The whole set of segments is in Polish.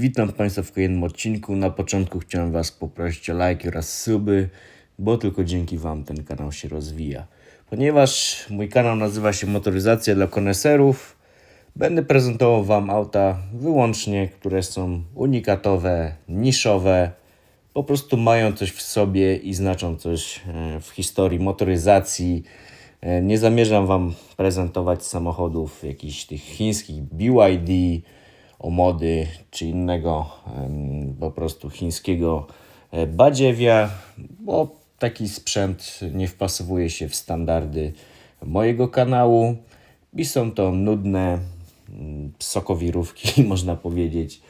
Witam Państwa w kolejnym odcinku. Na początku chciałem Was poprosić o lajki oraz suby, bo tylko dzięki Wam ten kanał się rozwija. Ponieważ mój kanał nazywa się Motoryzacja dla koneserów, będę prezentował Wam auta wyłącznie, które są unikatowe, niszowe, po prostu mają coś w sobie i znaczą coś e, w historii motoryzacji. E, Nie zamierzam Wam prezentować samochodów jakichś tych chińskich BYD, Omody czy innego po prostu chińskiego e, badziewia, bo taki sprzęt nie wpasowuje się w standardy mojego kanału i są to nudne mm, sokowirówki, można powiedzieć.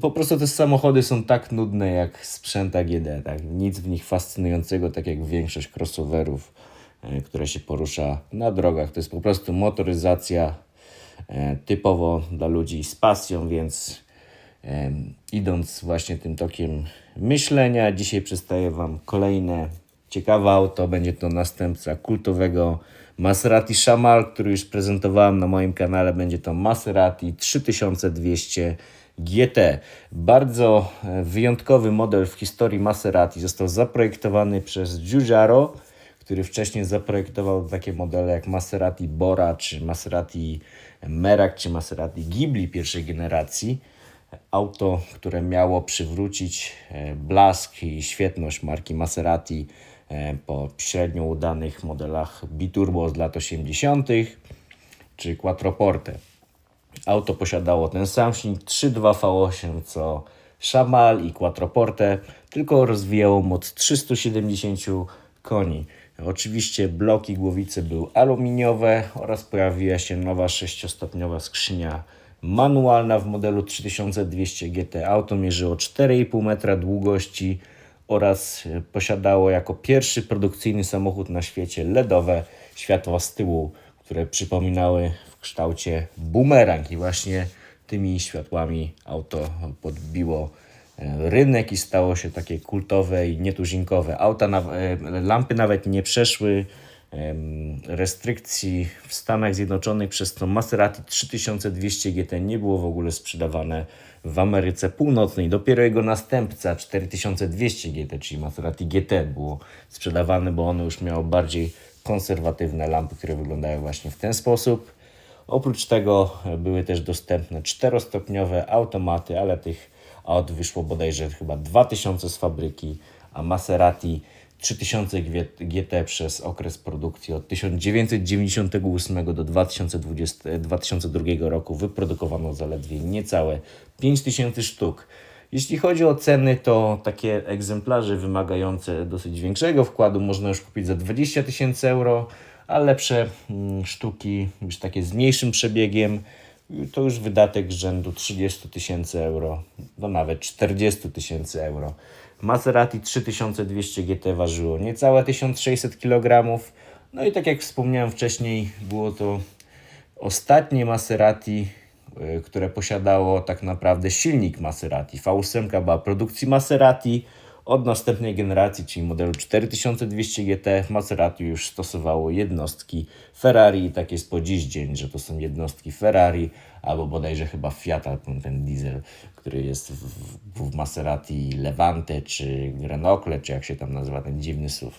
Po prostu te samochody są tak nudne jak sprzęt AGD, tak? Nic w nich fascynującego, tak jak większość crossoverów, e, które się porusza na drogach. To jest po prostu motoryzacja typowo dla ludzi z pasją, więc em, idąc właśnie tym tokiem myślenia, dzisiaj przedstawię Wam kolejne ciekawe auto. Będzie to następca kultowego Maserati Shamal, który już prezentowałem na moim kanale. Będzie to Maserati 3200 GT. Bardzo e, wyjątkowy model w historii Maserati. Został zaprojektowany przez Giugiaro, który wcześniej zaprojektował takie modele jak Maserati Bora, czy Maserati Merak, czy Maserati Ghibli pierwszej generacji. Auto, które miało przywrócić e, blask i świetność marki Maserati e, po średnio udanych modelach biturbo z lat 80. czy Quattroporte. Auto posiadało ten sam silnik 3.2 V8 co Shamal i Quattroporte, tylko rozwijało moc 370 koni. Oczywiście bloki głowicy były aluminiowe oraz pojawiła się nowa sześciostopniowa skrzynia manualna w modelu 3200 GT. Auto mierzyło 4,5 metra długości oraz e, posiadało jako pierwszy produkcyjny samochód na świecie LEDowe światła z tyłu, które przypominały w kształcie bumerang i właśnie tymi światłami auto podbiło rynek i stało się takie kultowe i nietuzinkowe. Auta, e, lampy nawet nie przeszły restrykcji w Stanach Zjednoczonych, przez to Maserati 3200 GT nie było w ogóle sprzedawane w Ameryce Północnej. Dopiero jego następca 4200 GT, czyli Maserati GT było sprzedawane, bo ono już miało bardziej konserwatywne lampy, które wyglądają właśnie w ten sposób. Oprócz tego e, były też dostępne czterostopniowe automaty, ale tych aut wyszło bodajże chyba 2000 z fabryki, a Maserati 3000 GT przez okres produkcji od 1998 do 2020, 2002 roku wyprodukowano zaledwie niecałe 5000 sztuk. Jeśli chodzi o ceny, to takie egzemplarze wymagające dosyć większego wkładu można już kupić za 20 tysięcy euro, a lepsze mm, sztuki, już takie z mniejszym przebiegiem, to już wydatek rzędu 30 tysięcy euro do nawet 40 tysięcy euro. Maserati 3200 GT ważyło niecałe 1600 kg. No i tak jak wspomniałem wcześniej, było to ostatnie Maserati, y, które posiadało tak naprawdę silnik Maserati. V8 była produkcji Maserati. Od następnej generacji, czyli modelu 4200 GT, Maserati już stosowało jednostki Ferrari i tak jest po dziś dzień, że to są jednostki Ferrari, albo bodajże chyba Fiata, ten, diesel, który jest w, w, w Maserati Levante, czy Grenoble, czy jak się tam nazywa ten dziwny SUV.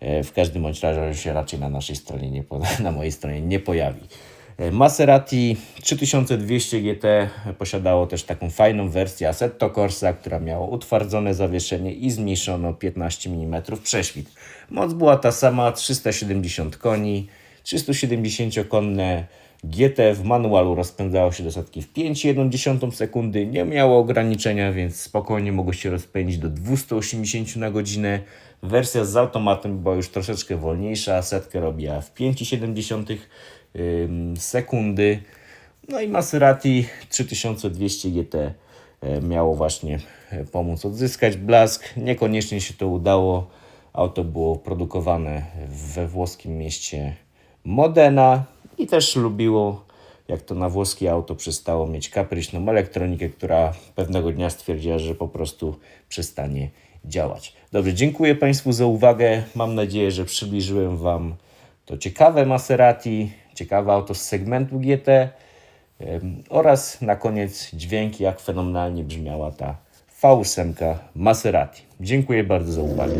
E, W każdym bądź razie się raczej na naszej stronie, nie, na mojej stronie nie pojawi. Maserati 3200 GT posiadało też taką fajną wersję Assetto Corsa, która miała utwardzone zawieszenie i zmniejszono 15 mm prześwit. Moc była ta sama, 370 koni, 370-konne GT w manualu rozpędzało się do setki w 5,1 sekundy, nie miało ograniczenia, więc spokojnie mogło się rozpędzić do 280 na godzinę. Wersja z automatem była już troszeczkę wolniejsza, setkę robiła w 5,7 ym, sekundy. No i Maserati 3200 GT e, miało właśnie e, pomóc odzyskać blask. Niekoniecznie się to udało. Auto było produkowane we włoskim mieście Modena i też lubiło, jak to na włoskie auto przestało mieć kapryśną elektronikę, która pewnego dnia stwierdziła, że po prostu przestanie działać. Dobrze, dziękuję Państwu za uwagę. Mam nadzieję, że przybliżyłem Wam to ciekawe Maserati, ciekawe auto z segmentu GT. oraz na koniec dźwięk, jak fenomenalnie brzmiała ta V8 Maserati. Dziękuję bardzo za uwagę.